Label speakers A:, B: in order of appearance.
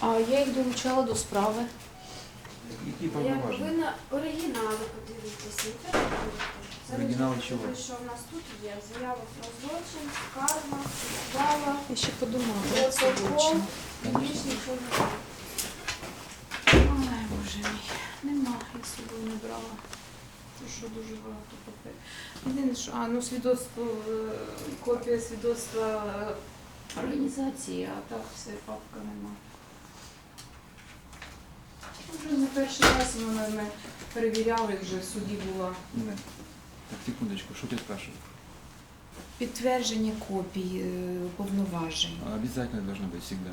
A: А я їх долучала до справи.
B: Які
C: Я
B: повноваження?
C: повинна оригінали подивитися. не треба
B: Оригінали чого?
C: чули, Що в нас тут є? Заява про злочин, скарга, справа,
A: Я ще подумала, це
C: протокол.
A: злочин.
C: І більш нічого.
A: Ой, боже мій, нема, я з собою не брала. Це що дуже багато паперу. Єдине, що, а, ну свідоцтво, е, копія свідоцтва е, організації, а так все, папка нема. Вже не перший раз ми, перевіряла, перевіряли, вже в суді була
B: Не. Так, секундочку, що ти спрашиваешь?
A: підтвердження копій е, повноважень.
B: Обязательно должно быть всегда.